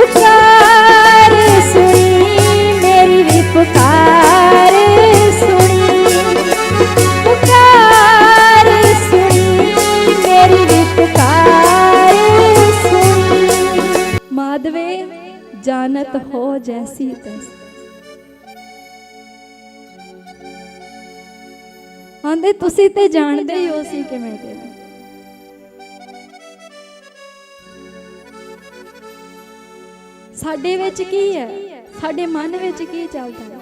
ਪੁਕਾਰ ਸੁਣੀ ਮੇਰੀ ਵੀ ਪੁਕਾਰ ਸੁਣੀ ਪੁਕਾਰ ਸੁਣੀ ਮੇਰੀ ਵੀ ਪੁਕਾਰ ਸੁਣੀ ਮਾਧਵੇ ਜਾਣਤ ਹੋ ਜੈਸੀ ਤੈਸੀ ਆਂਦੇ ਤੁਸੀਂ ਤੇ ਜਾਣਦੇ ਹੀ ਹੋ ਸੀ ਕਿਵੇਂ ਦੇ ਸਾਡੇ ਵਿੱਚ ਕੀ ਹੈ? ਸਾਡੇ ਮਨ ਵਿੱਚ ਕੀ ਚੱਲਦਾ ਹੈ?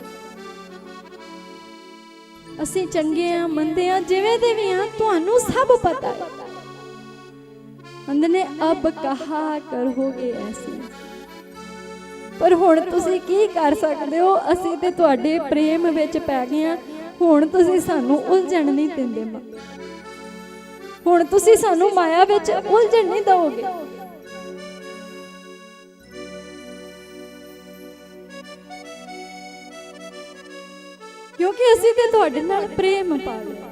ਅਸੀਂ ਚੰਗੇ ਆ ਮੰਦੇ ਆ ਜਿਵੇਂ ਦੇ ਵੀ ਆ ਤੁਹਾਨੂੰ ਸਭ ਪਤਾ ਹੈ। ਅੰਦਨੇ ਅਬ ਕਹਾ ਕਰੋਗੇ ਐਸੀ। ਪਰ ਹੁਣ ਤੁਸੀਂ ਕੀ ਕਰ ਸਕਦੇ ਹੋ? ਅਸੀਂ ਤੇ ਤੁਹਾਡੇ ਪ੍ਰੇਮ ਵਿੱਚ ਪੈ ਗਏ ਆ ਹੁਣ ਤੁਸੀਂ ਸਾਨੂੰ ਉਲਝਣ ਨਹੀਂ ਦਿੰਦੇ ਹੁਣ ਤੁਸੀਂ ਸਾਨੂੰ ਮਾਇਆ ਵਿੱਚ ਉਲਝਣ ਨਹੀਂ ਦਿਓਗੇ ਕਿਉਂਕਿ ਅਸੀਂ ਤੇ ਤੁਹਾਡੇ ਨਾਲ ਪ੍ਰੇਮ ਪਾ ਲਿਆ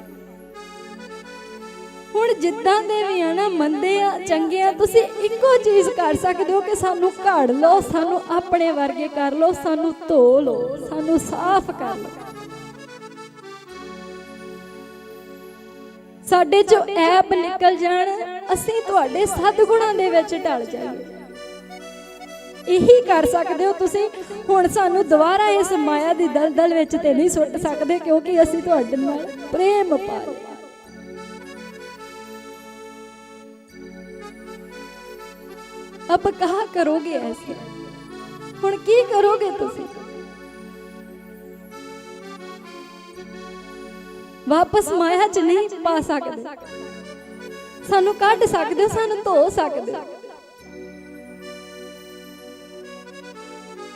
ਹੁਣ ਜਿੱਦਾਂ ਦੇ ਵੀ ਆ ਨਾ, ਮੰਦੇ ਆ, ਚੰਗੇ ਆ, ਤੁਸੀਂ ਇੱਕੋ ਚੀਜ਼ ਕਰ ਸਕਦੇ ਹੋ ਕਿ ਸਾਨੂੰ ਘੜ ਲਓ, ਸਾਨੂੰ ਆਪਣੇ ਵਰਗੇ ਕਰ ਲਓ, ਸਾਨੂੰ ਧੋ ਲਓ, ਸਾਨੂੰ ਸਾਫ਼ ਕਰ ਲਓ। ਸਾਡੇ ਚੋਂ ਐਬ ਨਿਕਲ ਜਾਣ, ਅਸੀਂ ਤੁਹਾਡੇ ਸਤਿਗੁਣਾਂ ਦੇ ਵਿੱਚ ਢਲ ਜਾਈਏ। ਇਹੀ ਕਰ ਸਕਦੇ ਹੋ ਤੁਸੀਂ। ਹੁਣ ਸਾਨੂੰ ਦੁਬਾਰਾ ਇਸ ਮਾਇਆ ਦੀ ਦਲਦਲ ਵਿੱਚ ਤੇ ਨਹੀਂ ਸੁੱਟ ਸਕਦੇ, ਕਿਉਂਕਿ ਅਸੀਂ ਤੁਹਾਡੇ ਨਾਲ ਪ੍ਰੇਮ ਪਾ ਲਿਆ ਅਬ ਕਹਾ ਕਰੋਗੇ ਐਸੇ? ਹੁਣ ਕੀ ਕਰੋਗੇ ਤੁਸੀਂ? ਵਾਪਸ ਮਾਇਆ 'ਚ ਨਹੀਂ ਪਾ ਸਕਦੇ। ਸਾਨੂੰ ਕੱਢ ਸਕਦੇ ਹੋ, ਸਾਨੂੰ ਧੋ ਸਕਦੇ ਹੋ।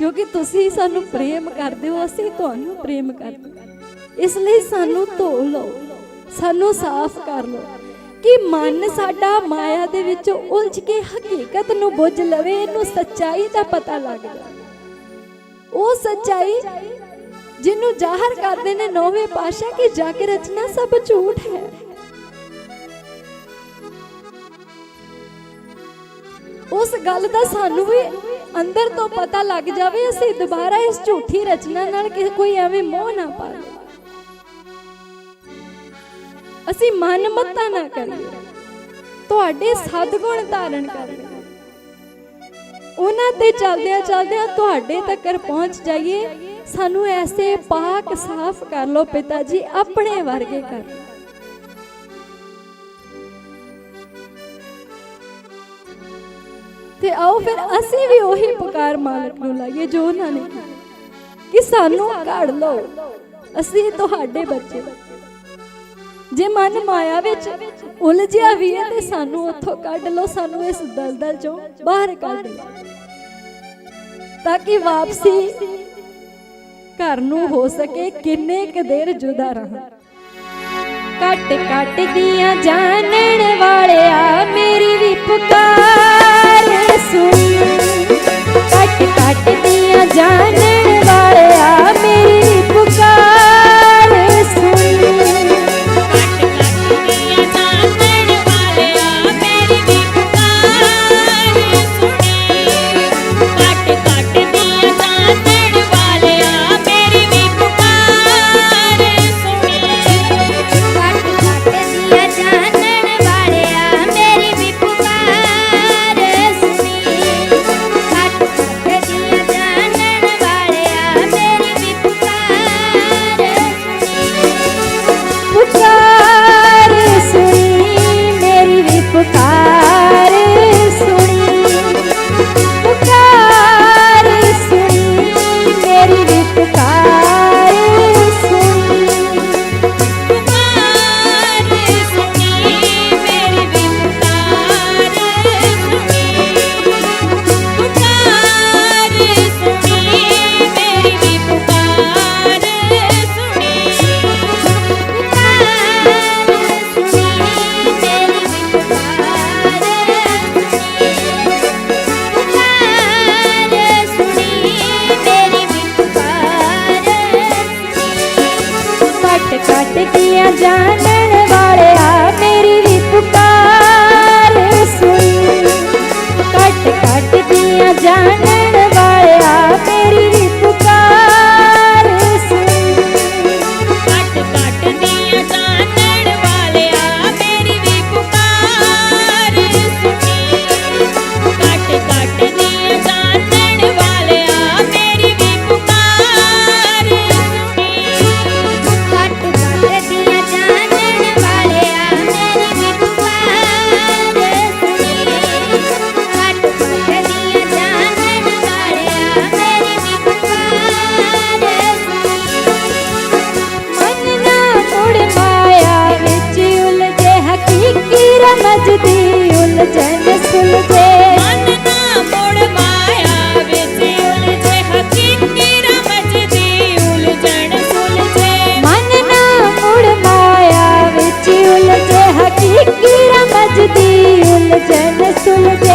ਕਿਉਂਕਿ ਤੁਸੀਂ ਸਾਨੂੰ ਪ੍ਰੇਮ ਕਰਦੇ ਹੋ, ਅਸੀਂ ਤੁਹਾਨੂੰ ਪ੍ਰੇਮ ਕਰਦੇ ਇਸ ਲਈ ਸਾਨੂੰ ਧੋ ਲਓ, ਸਾਨੂੰ ਸਾਫ਼ ਕਰ ਲਓ, ਕਿ ਮਨ ਸਾਡਾ ਮਾਇਆ ਦੇ ਵਿੱਚ ਉਲਝ ਕੇ ਹਕੀਕਤ ਨੂੰ ਬੁੱਝ ਲਵੇ, ਇਹਨੂੰ ਸੱਚਾਈ ਦਾ ਪਤਾ ਲੱਗ ਜਾਵੇ। ਉਹ ਸੱਚਾਈ ਜਿਹਨੂੰ ਜ਼ਾਹਰ ਕਰਦੇ ਨੇ ਨੌਵੇਂ ਪਾਸ਼ਾ ਕਿ ਜਾ ਕੇ ਰਚਨਾ ਸਭ ਝੂਠ ਹੈ। ਉਸ ਗੱਲ ਦਾ ਸਾਨੂੰ ਵੀ ਅੰਦਰ ਤੋਂ ਪਤਾ ਲੱਗ ਜਾਵੇ, ਅਸੀਂ ਦੁਬਾਰਾ ਇਸ ਝੂਠੀ ਰਚਨਾ ਨਾਲ ਕਿ ਕੋਈ ਐਵੇਂ ਮੋਹ ਨਾ ਪਾ ਅਸੀਂ ਮਨ ਮੱਤਾ ਨਾ ਕਰੀਏ। ਤੁਹਾਡੇ ਸਤਗੁਣ ਧਾਰਨ ਕਰੀਏ ਉਹਨਾਂ ਤੇ ਚੱਲਦਿਆਂ ਚੱਲਦਿਆਂ ਤੁਹਾਡੇ ਤੱਕ ਪਹੁੰਚ ਜਾਈਏ। ਸਾਨੂੰ ਐਸੇ ਪਾਕ ਸਾਫ਼ ਕਰ ਲਓ ਪਿਤਾ ਜੀ, ਆਪਣੇ ਵਰਗੇ ਕਰ ਤੇ ਆਓ ਫਿਰ ਅਸੀਂ ਵੀ ਉਹੀ ਪੁਕਾਰ ਮਾਲਕ ਨੂੰ ਲਾਈਏ ਜੋ ਉਹਨਾਂ ਨੇ ਕਿ ਸਾਨੂੰ ਘੜ ਲਓ। ਅਸੀਂ ਤੁਹਾਡੇ ਬੱਚੇ। ਜੇ ਮਨ ਮਾਇਆ ਵਿੱਚ ਉਲਝਿਆ ਵੀ ਹੈ ਤੇ ਸਾਨੂੰ ਉੱਥੋਂ ਕੱਢ ਲਓ, ਸਾਨੂੰ ਇਸ ਦਲਦਲ ਚੋਂ ਬਾਹਰ ਕੱਢ ਲਓ। ਤਾਂ ਕਿ ਵਾਪਸੀ ਘਰ ਨੂੰ ਹੋ ਸਕੇ, ਕਿੰਨੇ ਕੁ ਦੇਰ ਜੁਦਾ ਰਹਾਂ। ਕੱਟ ਕੱਟ ਦੀਆਂ ਜਾਣਨ ਵਾਲਿਆ, ਮੇਰੀ ਵੀ ਪੁਕਾਰ। ਸੁਣ। ਕੱਟ ਕੱਟ ਦੀਆਂ ਜਾਣਨ ਵਾਲਿਆ ਪੁਕਾਰ Solo